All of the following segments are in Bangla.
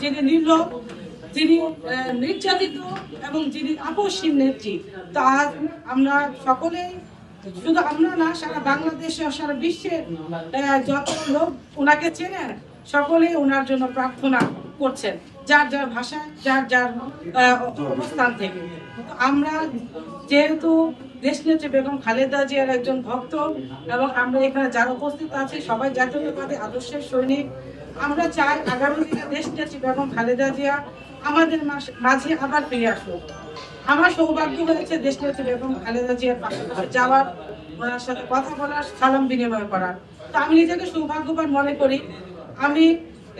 যিনি নির্লোভ যিনি নির্যাতিত এবং যিনি আপসীন নেত্রী তা আজ আমরা সকলেই, শুধু আমরা না, সারা বাংলাদেশে সারা বিশ্বের যত লোক ওনাকে চেনেন, সকলেই ওনার জন্য প্রার্থনা করছেন, যার যার ভাষায়, যার যার অবস্থান থেকে। আমরা যেহেতু দেশনেত্রী বেগম খালেদা জিয়ার একজন ভক্ত এবং আমরা এখানে যারা উপস্থিত আছি, সবাই জাতীয়তাবাদী আদর্শের সৈনিক। আমরা চাই আগামী দিনে দেশনেত্রী বেগম খালেদা জিয়া আমাদের মাঝে আবার ফিরে আসুক। আমার সৌভাগ্য হয়েছে দেশনেত্রী বেগম খালেদা জিয়ার পাশে যাওয়ার, ওনার সাথে কথা বলার, সালাম বিনিময় করার। তো আমি নিজেকে সৌভাগ্যবান মনে করি। আমি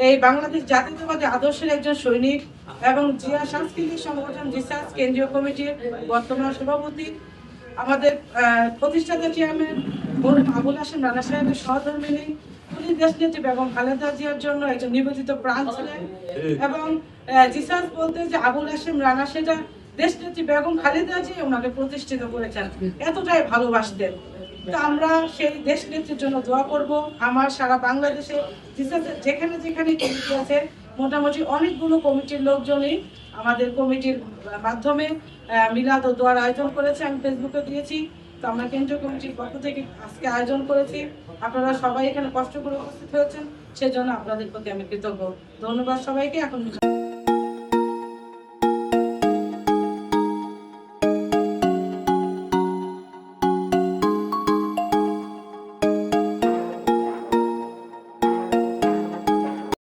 এই বাংলাদেশ জাতীয়তাবাদী আদর্শের একজন সৈনিক এবং জিয়া সাংস্কৃতিক সংগঠন জিসাস কেন্দ্রীয় কমিটির বর্তমান সভাপতি। আমাদের প্রতিষ্ঠাতা চেয়ারম্যান আবুল হাসেম রানা সাহেবের সহধর্মিনী, উনি দেশনেত্রী বেগম খালেদা জিয়ার জন্য একজন নিবেদিত প্রাণ ছিলেন। এবং জিসাস বলতে যে আবুল হাসেম রানা সেটা দেশ নেত্রী বেগম খালেদা জিয়া ওনাকে প্রতিষ্ঠিত করেছেন। এতটাই ভালোবাসতেন। তো আমরা সেই দেশ নেত্রীর জন্য দোয়া করব। আমার সারা বাংলাদেশে যেখানে যেখানে আছে মোটামুটি অনেকগুলো কমিটির লোকজনই আমাদের কমিটির মাধ্যমে মিলাদ ও দোয়ার আয়োজন করেছে। আমি ফেসবুকে দিয়েছি, তো আমরা কেন্দ্রীয় কমিটির পক্ষ থেকে আজকে আয়োজন করেছি। আপনারা সবাই এখানে কষ্ট করে উপস্থিত হয়েছেন, সেজন্য আপনাদের প্রতি আমি কৃতজ্ঞ। ধন্যবাদ সবাইকে, এখন